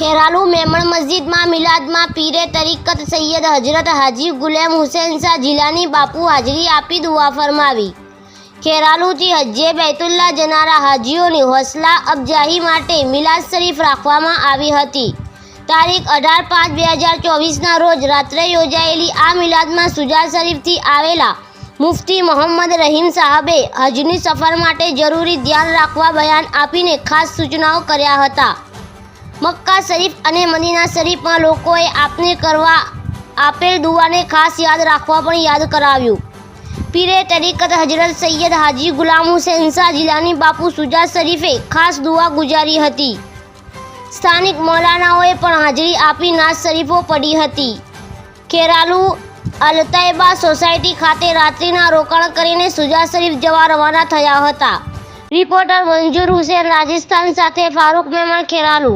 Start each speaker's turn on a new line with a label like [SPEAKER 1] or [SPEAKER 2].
[SPEAKER 1] ખેરાલુ મેમણ મસ્જિદમાં મિલાદમાં પીરે તરીકત સૈયદ હજરત હાજી ગુલેમ હુસેન શાહ જિલ્લાની બાપુ હાજરી આપી દુઆ ફરમાવી. ખેરાલુથી હજ્જે બેતુલ્લા જનારા હાજીઓની હોસલા અફજાહી માટે મિલાદ શરીફ રાખવામાં આવી હતી. તારીખ અઢાર પાંચ બે હજાર ચોવીસના રોજ રાત્રે યોજાયેલી આ મિલાદમાં સુજા શરીફથી આવેલા મુફતી મોહમ્મદ રહીમ સાહેબે હજની સફર માટે જરૂરી ધ્યાન રાખવા બયાન આપીને ખાસ સૂચનાઓ કર્યા હતા. મક્કા શરીફ અને મદીના શરીફમાં લોકોએ આપને કરવા આપેલ દુઆને ખાસ યાદ રાખવા પણ યાદ કરાવ્યું. પીરે તરીકત હજરત સૈયદ હાજી ગુલામ હુસેન શાહ જિલ્લાની બાપુ સુજા શરીફે ખાસ દુઆ ગુજારી હતી. સ્થાનિક મૌલાનાઓએ પણ હાજરી આપી નાજ શરીફો પડી હતી. ખેરાલુ અલતાયબા સોસાયટી ખાતે રાત્રિના રોકાણ કરીને સુજા શરીફ જવા રવાના થયા હતા. રિપોર્ટર મંજૂર હુસેન રાજસ્થાન સાથે ફારૂક મહેમાન ખેરાલુ